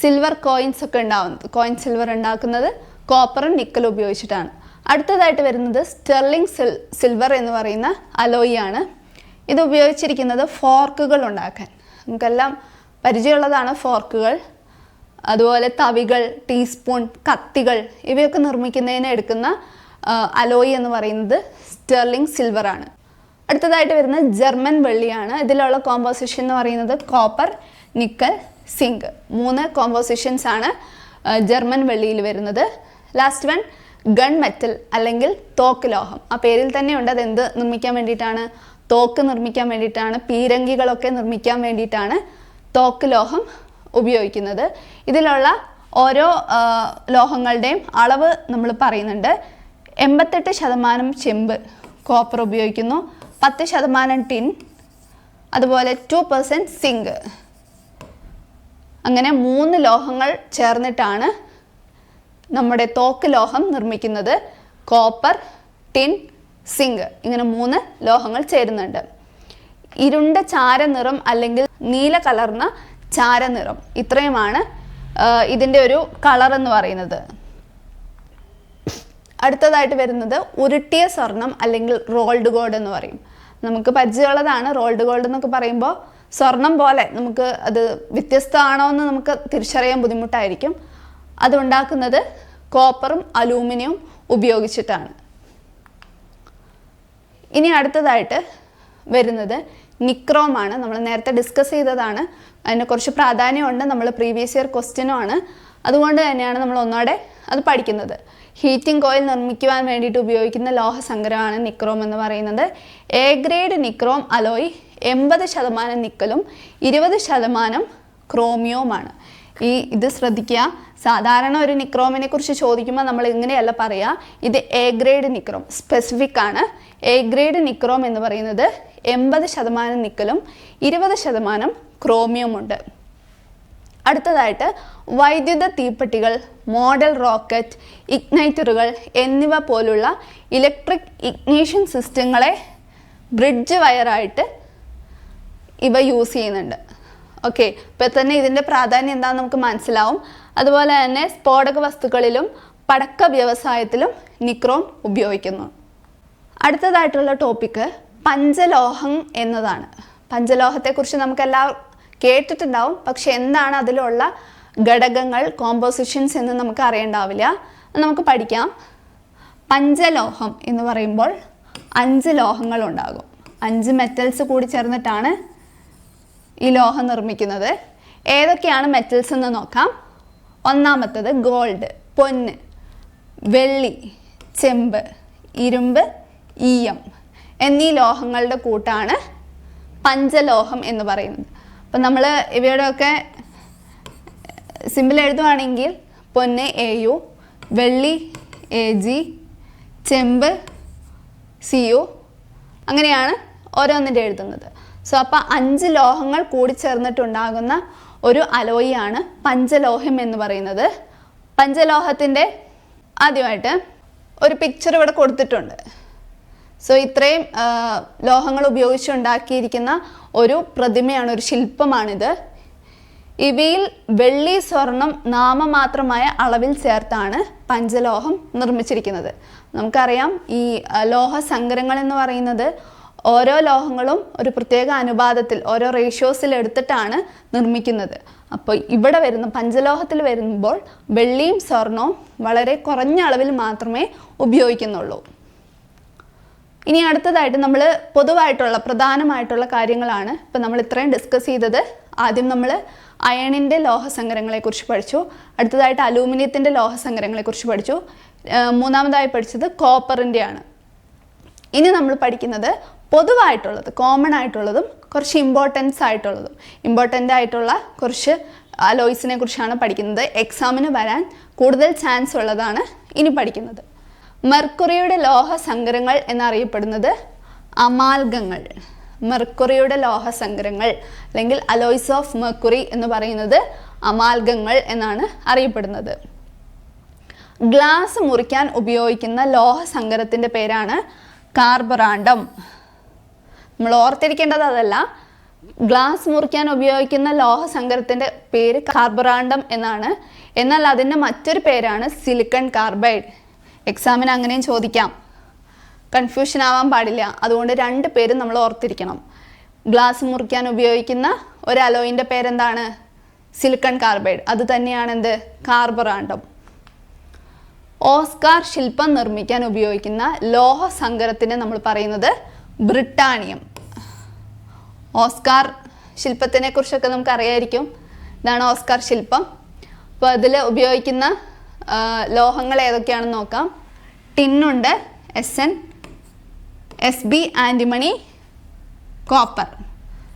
സിൽവർ കോയിൻസ് ഒക്കെ ഉണ്ടാവുന്നത്. കോയിൻ സിൽവർ ഉണ്ടാക്കുന്നത് കോപ്പറും നിക്കലും ഉപയോഗിച്ചിട്ടാണ്. അടുത്തതായിട്ട് വരുന്നത് സ്റ്റെർലിംഗ് സിൽ സിൽവർ എന്ന് പറയുന്ന അലോയിയാണ് ഇത് ഉപയോഗിച്ചിരിക്കുന്നത് ഫോർക്കുകൾ ഉണ്ടാക്കാൻ. നമുക്കെല്ലാം പരിചയമുള്ളതാണ് ഫോർക്കുകൾ അതുപോലെ തവികൾ ടീസ്പൂൺ കത്തികൾ ഇവയൊക്കെ നിർമ്മിക്കുന്നതിന് എടുക്കുന്ന അലോയി എന്ന് പറയുന്നത് സ്റ്റെർലിംഗ് ആണ് അടുത്തതായിട്ട് വരുന്നത് ജർമ്മൻ വെള്ളിയാണ്. ഇതിലുള്ള കോമ്പോസിഷൻ എന്ന് പറയുന്നത് കോപ്പർ നിക്കൽ സിങ്ക് മൂന്ന് കോമ്പോസിഷൻസ് ആണ് ജർമ്മൻ വെള്ളിയിൽ വരുന്നത്. ലാസ്റ്റ് വൺ ഗൺ മെറ്റൽ അല്ലെങ്കിൽ തോക്ക് ലോഹം. ആ പേരിൽ തന്നെ ഉണ്ട്. അത് എന്ത് നിർമ്മിക്കാൻ വേണ്ടിയിട്ടാണ്? തോക്ക് നിർമ്മിക്കാൻ വേണ്ടിയിട്ടാണ്. പീരങ്കികളൊക്കെ നിർമ്മിക്കാൻ വേണ്ടിയിട്ടാണ് തോക്ക് ലോഹം ഉപയോഗിക്കുന്നത്. ഇതിലുള്ള ഓരോ ലോഹങ്ങളുടെയും അളവ് നമ്മൾ പറയുന്നുണ്ട്. എൺപത്തെട്ട് ശതമാനം ചെമ്പ് കോപ്പർ ഉപയോഗിക്കുന്നു. പത്ത് ശതമാനം ടിൻ അതുപോലെ ടു പെർസെന്റ് സിങ്ക് അങ്ങനെ മൂന്ന് ലോഹങ്ങൾ ചേർന്നിട്ടാണ് നമ്മുടെ തോക്ക് ലോഹം നിർമ്മിക്കുന്നത്. കോപ്പർ ടിൻ സിങ്ക് ഇങ്ങനെ മൂന്ന് ലോഹങ്ങൾ ചേരുന്നുണ്ട്. ഇരുണ്ട ചാര നിറം അല്ലെങ്കിൽ നീല കലർന്ന ചാരനിറം. ഇത്രയുമാണ് ഇതിന്റെ ഒരു കളർ എന്ന് പറയുന്നത്. അടുത്തതായിട്ട് വരുന്നത് ഉരുട്ടിയ സ്വർണം അല്ലെങ്കിൽ റോൾഡ് ഗോൾഡ് എന്ന് പറയും. നമുക്ക് പരിചയമുള്ളതാണ് റോൾഡ് ഗോൾഡ് എന്നൊക്കെ പറയുമ്പോൾ സ്വർണം പോലെ നമുക്ക് അത് വ്യത്യസ്തമാണോ എന്ന് നമുക്ക് തിരിച്ചറിയാൻ ബുദ്ധിമുട്ടായിരിക്കും. അതുണ്ടാക്കുന്നത് കോപ്പറും അലൂമിനിയവും ഉപയോഗിച്ചിട്ടാണ്. ഇനി അടുത്തതായിട്ട് വരുന്നത് നിക്രോമാണ്. നമ്മൾ നേരത്തെ ഡിസ്കസ് ചെയ്തതാണ്. അതിന് കുറച്ച് പ്രാധാന്യമുണ്ട്. നമ്മൾ പ്രീവിയസ് ഇയർ ക്വസ്റ്റ്യനുമാണ് അതുകൊണ്ട് തന്നെയാണ് നമ്മൾ ഒന്നോടെ അത് പഠിക്കുന്നത്. ഹീറ്റിംഗ് കോയിൽ നിർമ്മിക്കുവാൻ വേണ്ടിയിട്ട് ഉപയോഗിക്കുന്ന ലോഹസങ്കരമാണ് നിക്രോം എന്ന് പറയുന്നത്. എ ഗ്രേഡ് നിക്രോം അലോയ് എൺപത് ശതമാനം നിക്കലും ഇരുപത് ശതമാനം ക്രോമിയവുമാണ് ഈ ഇത് ശ്രദ്ധിക്കുക. സാധാരണ ഒരു നിക്രോമിനെ കുറിച്ച് ചോദിക്കുമ്പോൾ നമ്മൾ ഇങ്ങനെയല്ല പറയുക. ഇത് എ ഗ്രേഡ് നിക്രോം സ്പെസിഫിക് ആണ്. എ ഗ്രേഡ് നിക്രോം എന്ന് പറയുന്നത് എൺപത് ശതമാനം നിക്കലും ഇരുപത് ശതമാനം ക്രോമിയവും ഉണ്ട്. അടുത്തതായിട്ട് വൈദ്യുത തീപ്പെട്ടികൾ മോഡൽ റോക്കറ്റ് ഇഗ്നൈറ്ററുകൾ എന്നിവ പോലുള്ള ഇലക്ട്രിക് ഇഗ്നീഷൻ സിസ്റ്റങ്ങളെ ബ്രിഡ്ജ് വയറായിട്ട് ഇവ യൂസ് ചെയ്യുന്നുണ്ട്. ഓക്കെ ഇപ്പം തന്നെ ഇതിന്റെ പ്രാധാന്യം എന്താണെന്ന് നമുക്ക് മനസ്സിലാവും. അതുപോലെ തന്നെ സ്ഫോടക വസ്തുക്കളിലും പടക്ക വ്യവസായത്തിലും നിക്രോൺ ഉപയോഗിക്കുന്നു. അടുത്തതായിട്ടുള്ള ടോപ്പിക്ക് പഞ്ചലോഹം എന്നതാണ്. പഞ്ചലോഹത്തെക്കുറിച്ച് നമുക്കെല്ലാം കേട്ടിട്ടുണ്ടാവും. പക്ഷെ എന്താണ് അതിലുള്ള ഘടകങ്ങൾ കോമ്പോസിഷൻസ് എന്ന് നമുക്ക് അറിയണ്ടാവില്ല. നമുക്ക് പഠിക്കാം. പഞ്ചലോഹം എന്ന് പറയുമ്പോൾ അഞ്ച് ലോഹങ്ങൾ ഉണ്ടാകും അഞ്ച് മെറ്റൽസ് കൂടി ചേർന്നിട്ടാണ് ഈ ലോഹം നിർമ്മിക്കുന്നത്. ഏതൊക്കെയാണ് മെറ്റൽസ് എന്ന് നോക്കാം. ഒന്നാമത്തത് ഗോൾഡ് പൊന്ന് വെള്ളി ചെമ്പ് ഇരുമ്പ് ഈയം എന്നീ ലോഹങ്ങളുടെ കൂട്ടാണ് പഞ്ചലോഹം എന്ന് പറയുന്നത്. അപ്പം നമ്മൾ ഇവയുടെയൊക്കെ സിമ്പിൾ എഴുതുവാണെങ്കിൽ പൊന്ന് എ യു വെള്ളി എ ജി ചെമ്പ് സി യു അങ്ങനെയാണ് ഓരോന്നിന്റെ എഴുതുന്നത്. സോ അപ്പോൾ അഞ്ച് ലോഹങ്ങൾ കൂടി ചേർന്നിട്ടുണ്ടാകുന്ന ഒരു അലോയിയാണ് പഞ്ചലോഹം എന്ന് പറയുന്നത്. പഞ്ചലോഹത്തിന്റെ ആദ്യമായിട്ട് ഒരു പിക്ചർ ഇവിടെ കൊടുത്തിട്ടുണ്ട്. സോ ഇത്രയും ലോഹങ്ങൾ ഉപയോഗിച്ചുണ്ടാക്കിയിരിക്കുന്ന ഒരു പ്രതിമയാണ് ഒരു ശില്പമാണിത്. ഇവയിൽ വെള്ളി സ്വർണം നാമമാത്രമായ അളവിൽ ചേർത്താണ് പഞ്ചലോഹം നിർമ്മിച്ചിരിക്കുന്നത്. നമുക്കറിയാം ഈ ലോഹ സങ്കരങ്ങൾ എന്ന് പറയുന്നത് ഓരോ ലോഹങ്ങളും ഒരു പ്രത്യേക അനുപാതത്തിൽ ഓരോ റേഷ്യോസിൽ എടുത്തിട്ടാണ് നിർമ്മിക്കുന്നത്. അപ്പോൾ ഇവിടെ വരുന്ന പഞ്ചലോഹത്തിൽ വരുമ്പോൾ വെള്ളിയും സ്വർണവും വളരെ കുറഞ്ഞ അളവിൽ മാത്രമേ ഉപയോഗിക്കുന്നുള്ളൂ. ഇനി അടുത്തതായിട്ട് നമ്മൾ പൊതുവായിട്ടുള്ള പ്രധാനമായിട്ടുള്ള കാര്യങ്ങളാണ് ഇപ്പം നമ്മൾ ഇത്രയും ഡിസ്കസ് ചെയ്തത്. ആദ്യം നമ്മൾ അയണിന്റെ ലോഹസങ്കരങ്ങളെക്കുറിച്ച് പഠിച്ചു. അടുത്തതായിട്ട് അലൂമിനിയത്തിന്റെ ലോഹസങ്കരങ്ങളെക്കുറിച്ച് പഠിച്ചു. മൂന്നാമതായി പഠിച്ചത് കോപ്പറിന്റെയാണ്. ഇനി നമ്മൾ പഠിക്കുന്നത് പൊതുവായിട്ടുള്ളത് കോമൺ ആയിട്ടുള്ളതും കുറച്ച് ഇമ്പോർട്ടൻസ് ആയിട്ടുള്ളതും. ഇമ്പോർട്ടന്റ് ആയിട്ടുള്ള കുറച്ച് അലോയ്സിനെ കുറിച്ചാണ് പഠിക്കുന്നത്. എക്സാമിന് വരാൻ കൂടുതൽ ചാൻസ് ഉള്ളതാണ് ഇനി പഠിക്കുന്നത്. മെർക്കുറിയുടെ ലോഹ സങ്കരങ്ങൾ എന്നറിയപ്പെടുന്നത് അമാൽഗങ്ങൾ. മെർക്കുറിയുടെ ലോഹ സങ്കരങ്ങൾ അല്ലെങ്കിൽ അലോയ്സ് ഓഫ് മെർക്കുറി എന്ന് പറയുന്നത് അമാൽഗങ്ങൾ എന്നാണ് അറിയപ്പെടുന്നത്. ഗ്ലാസ് മുറിക്കാൻ ഉപയോഗിക്കുന്ന ലോഹ സങ്കരത്തിന്റെ പേരാണ് കാർബറാണ്ടം. നമ്മൾ ഓർത്തിരിക്കേണ്ടത് അതല്ല. ഗ്ലാസ് മുറിക്കാൻ ഉപയോഗിക്കുന്ന ലോഹസങ്കരത്തിന്റെ പേര് കാർബറാണ്ടം എന്നാണ്. എന്നാൽ അതിന്റെ മറ്റൊരു പേരാണ് സിലിക്കൺ കാർബൈഡ്. എക്സാമിന് അങ്ങനെയും ചോദിക്കാം. കൺഫ്യൂഷൻ ആവാൻ പാടില്ല. അതുകൊണ്ട് രണ്ട് പേരും നമ്മൾ ഓർത്തിരിക്കണം. ഗ്ലാസ് മുറിക്കാൻ ഉപയോഗിക്കുന്ന ഒരു അലോയിന്റെ പേരെന്താണ്? Silicon carbide. അത് തന്നെയാണ് എന്ത് കാർബറാണ്ടം. ഓസ്കാർ ശില്പം നിർമ്മിക്കാൻ ഉപയോഗിക്കുന്ന ലോഹസങ്കരത്തിനെ നമ്മൾ പറയുന്നത് ബ്രിട്ടാനിയം. ഓസ്കാർ ശില്പത്തിനെ കുറിച്ചൊക്കെ നമുക്ക് അറിയായിരിക്കും ഇതാണ് ഓസ്കാർ ശില്പം. അപ്പോൾ അതിൽ ഉപയോഗിക്കുന്ന ലോഹങ്ങൾ ഏതൊക്കെയാണെന്ന് നോക്കാം. ടിന്നുണ്ട് S N S B antimony copper.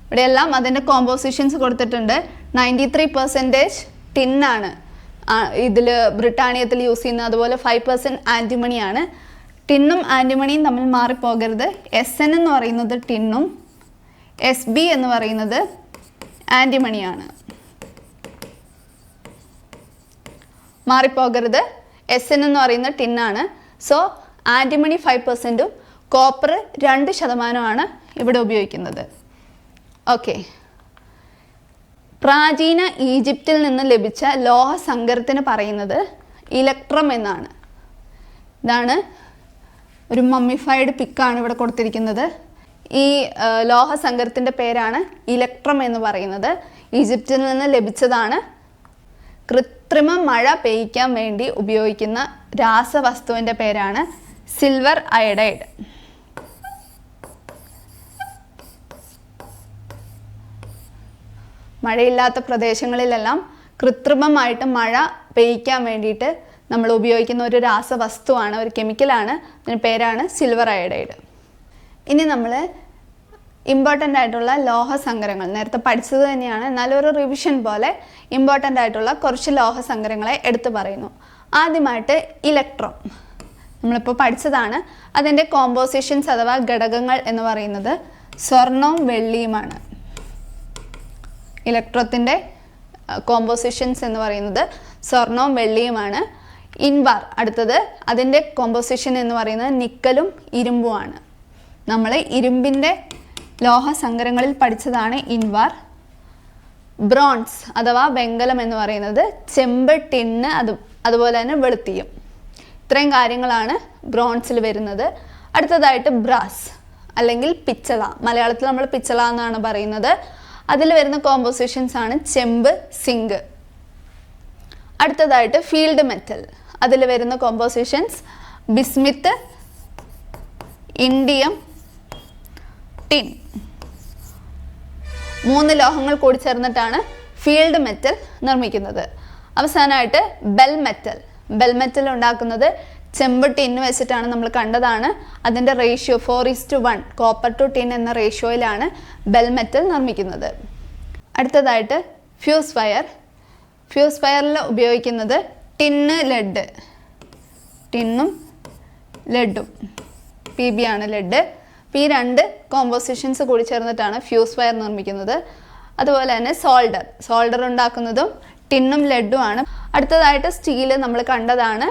ഇവിടെയെല്ലാം അതിന്റെ കോമ്പോസിഷൻസ് കൊടുത്തിട്ടുണ്ട്. നയന്റി ത്രീ പെർസെന്റേജ് ടിന്നാണ് ഇതിൽ ബ്രിട്ടാനിയത്തിൽ യൂസ് ചെയ്യുന്നത് അതുപോലെ ഫൈവ് പെർസെന്റ് ആന്റിമണിയാണ് ടിന്നും ആന്റിമണിയും തമ്മിൽ മാറിപ്പോകരുത്. എസ് എൻ എന്ന് പറയുന്നത് ടിന്നും എസ് ബി എന്ന് പറയുന്നത് ആന്റിമണിയാണ്. മാറിപ്പോകരുത്. എസ് എൻ എന്ന് പറയുന്ന ടിന്നാണ് സോ ആന്റിമണി ഫൈവ് പെർസെന്റും കോപ്പർ രണ്ട് ശതമാനമാണ് ഇവിടെ ഉപയോഗിക്കുന്നത്. ഓക്കെ പ്രാചീന ഈജിപ്തിൽ നിന്ന് ലഭിച്ച ലോഹ സങ്കരത്തിന് പറയുന്നത് ഇലക്ട്രം എന്നാണ്. ഇതാണ് ഒരു മമ്മിഫൈഡ് പിക്കാണ് ഇവിടെ കൊടുത്തിരിക്കുന്നത്. ഈ ലോഹ സങ്കരത്തിന്റെ പേരാണ് ഇലക്ട്രം എന്ന് പറയുന്നത്. ഈജിപ്തിൽ നിന്ന് ലഭിച്ചതാണ് കൃത്രിമ മഴ പെയ്യ്ക്കാൻ വേണ്ടി ഉപയോഗിക്കുന്ന രാസവസ്തുവിന്റെ പേരാണ് സിൽവർ അയഡൈഡ്. മഴയില്ലാത്ത പ്രദേശങ്ങളിലെല്ലാം കൃത്രിമമായിട്ട് മഴ പെയ്യ്ക്കാൻ വേണ്ടിയിട്ട് നമ്മൾ ഉപയോഗിക്കുന്ന ഒരു രാസവസ്തുവാണ് ഒരു കെമിക്കലാണ്. അതിന് പേരാണ് സിൽവർ അയഡൈഡ്. ഇനി നമ്മൾ ഇമ്പോർട്ടന്റ് ആയിട്ടുള്ള ലോഹ സങ്കരങ്ങൾ നേരത്തെ പഠിച്ചത് തന്നെയാണ്. എന്നാലും ഒരു റിവിഷൻ പോലെ ഇമ്പോർട്ടന്റ് ആയിട്ടുള്ള കുറച്ച് ലോഹ സങ്കരങ്ങളെ എടുത്തു പറയുന്നു. ആദ്യമായിട്ട് ഇലക്ട്രോൺ നമ്മളിപ്പോൾ പഠിച്ചതാണ്. അതിന്റെ കോമ്പോസിഷൻസ് അഥവാ ഘടകങ്ങൾ എന്ന് പറയുന്നത് സ്വർണവും വെള്ളിയുമാണ്. ഇലക്ട്രോത്തിന്റെ കോമ്പോസിഷൻസ് എന്ന് പറയുന്നത് സ്വർണവും വെള്ളിയുമാണ്. ഇൻവാർ അടുത്തത് അതിന്റെ കോമ്പോസിഷൻ എന്ന് പറയുന്നത് നിക്കലും ഇരുമ്പുമാണ്. നമ്മൾ ഇരുമ്പിന്റെ ലോഹസങ്കരങ്ങളിൽ പഠിച്ചതാണ് ഇൻവാർ ബ്രോൺസ് അഥവാ വെങ്കലം എന്ന് പറയുന്നത് ചെമ്പ് ടിന്ന് അത് അതുപോലെ തന്നെ വെളുത്തിയും. ഇത്രയും കാര്യങ്ങളാണ് ബ്രോൺസിൽ വരുന്നത്. അടുത്തതായിട്ട് ബ്രാസ് അല്ലെങ്കിൽ പിച്ചള. മലയാളത്തിൽ നമ്മൾ പിച്ചള എന്നാണ് പറയുന്നത്. അതിൽ വരുന്ന കോമ്പോസിഷൻസ് ആണ് ചെമ്പ് സിങ്ക്. അടുത്തതായിട്ട് ഫീൽഡ് മെറ്റൽ അതിൽ വരുന്ന കോമ്പോസിഷൻസ് ബിസ്മിത്ത് ഇൻഡിയം ടിൻ മൂന്ന് ലോഹങ്ങൾ കൂടി ചേർന്നിട്ടാണ് ഫീൽഡ് മെറ്റൽ നിർമ്മിക്കുന്നത്. അവസാനമായിട്ട് ബെൽ മെറ്റൽ ബെൽ മെറ്റൽ ഉണ്ടാക്കുന്നത് ചെമ്പ് ടിൻ വെച്ചിട്ടാണ് നമ്മൾ കണ്ടതാണ്. അതിന്റെ ratio four to one copper to tin എന്ന റേഷ്യോയിലാണ് ബെൽ മെറ്റൽ നിർമ്മിക്കുന്നത്. അടുത്തതായിട്ട് ഫ്യൂസ് വയർ ഫ്യൂസ് വയറിൽ ഉപയോഗിക്കുന്നത് ടിന്ന് ലെഡ് ടിന്നും ലെഡും പി ബി ആണ് ലെഡ് അപ്പോൾ ഈ രണ്ട് കോമ്പോസിഷൻസ് കൂടി ചേർന്നിട്ടാണ് ഫ്യൂസ് വയർ നിർമ്മിക്കുന്നത്. അതുപോലെ തന്നെ സോൾഡർ സോൾഡർ ഉണ്ടാക്കുന്നതും ടിന്നും ലെഡും ആണ്. അടുത്തതായിട്ട് സ്റ്റീൽ നമ്മൾ കണ്ടതാണ്.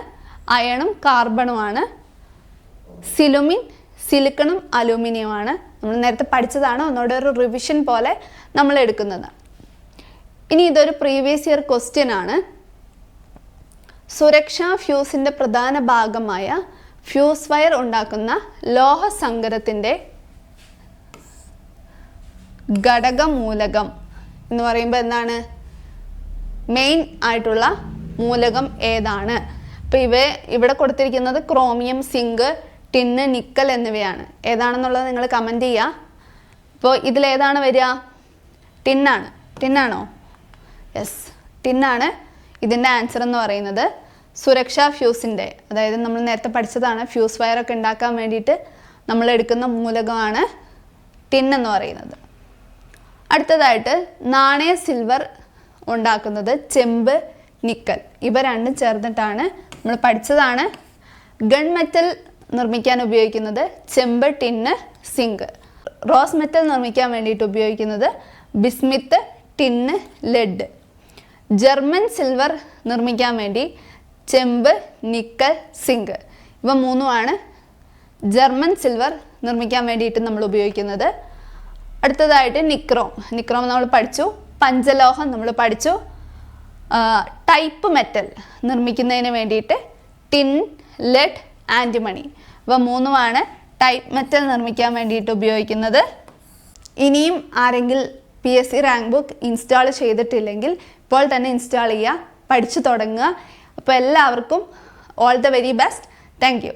അയണും കാർബണുമാണ് സിലുമിൻ സിലിക്കണും അലൂമിനിയമാണ് നമ്മൾ നേരത്തെ പഠിച്ചതാണ്. ഒന്നുകൂടെ ഒരു റിവിഷൻ പോലെ നമ്മൾ എടുക്കുന്നത്. ഇനി ഇതൊരു പ്രീവിയസ് ഇയർ ക്വസ്റ്റ്യൻ ആണ്. സുരക്ഷാ ഫ്യൂസിന്റെ പ്രധാന ഭാഗമായ ഫ്യൂസ് വയർ ഉണ്ടാക്കുന്ന ലോഹസങ്കരത്തിന്റെ ഘടകമൂലകം എന്ന് പറയുമ്പോൾ എന്താണ്? മെയിൻ ആയിട്ടുള്ള മൂലകം ഏതാണ്? അപ്പോൾ ഇവ ഇവിടെ കൊടുത്തിരിക്കുന്നത് ക്രോമിയം സിങ്ക് ടിന്ന് നിക്കൽ എന്നിവയാണ്. ഏതാണെന്നുള്ളത് നിങ്ങൾ കമന്റ് ചെയ്യുക അപ്പോൾ ഇതിലേതാണ് വരിക? ടിന്നാണ് ടിന്നാണോ യെസ് ടിന്നാണ് ഇതിന്റെ ആൻസർ എന്ന് പറയുന്നത് സുരക്ഷാ ഫ്യൂസിന്റെ അതായത് നമ്മൾ നേരത്തെ പഠിച്ചതാണ് ഫ്യൂസ് വയറൊക്കെ ഉണ്ടാക്കാൻ വേണ്ടിയിട്ട് നമ്മൾ എടുക്കുന്ന മൂലകമാണ് ടിൻ എന്ന് പറയുന്നത്. അടുത്തതായിട്ട് നാണയ സിൽവർ ഉണ്ടാക്കുന്നത് ചെമ്പ് നിക്കൽ ഇവ രണ്ടും ചേർന്നിട്ടാണ് നമ്മൾ പഠിച്ചതാണ്. ഗൺ മെറ്റൽ നിർമ്മിക്കാൻ ഉപയോഗിക്കുന്നത് ചെമ്പ് ടിന്ന് സിങ്ക്. റോസ് മെറ്റൽ നിർമ്മിക്കാൻ വേണ്ടിയിട്ട് ഉപയോഗിക്കുന്നത് bismuth tin lead. German silver നിർമ്മിക്കാൻ വേണ്ടി ചെമ്പ് നിക്കൽ സിങ്ക്. ഇവ മൂന്നുമാണ് ജർമ്മൻ സിൽവർ നിർമ്മിക്കാൻ വേണ്ടിയിട്ട് നമ്മൾ ഉപയോഗിക്കുന്നത്. അടുത്തതായിട്ട് നിക്രോം. നിക്രോം നമ്മൾ പഠിച്ചു. പഞ്ചലോഹം നമ്മൾ പഠിച്ചു. ടൈപ്പ് മെറ്റൽ നിർമ്മിക്കുന്നതിന് വേണ്ടിയിട്ട് ടിൻ ലെഡ് ആന്റിമണി. ഇവ മൂന്നുമാണ് ടൈപ്പ് മെറ്റൽ നിർമ്മിക്കാൻ വേണ്ടിയിട്ട് ഉപയോഗിക്കുന്നത്. ഇനിയും ആരെങ്കിലും P S C rank book install ചെയ്തിട്ടില്ലെങ്കിൽ ഇപ്പോൾ തന്നെ ഇൻസ്റ്റാൾ ചെയ്യുക പഠിച്ചു തുടങ്ങുക. അപ്പോൾ എല്ലാവർക്കും all the very best thank you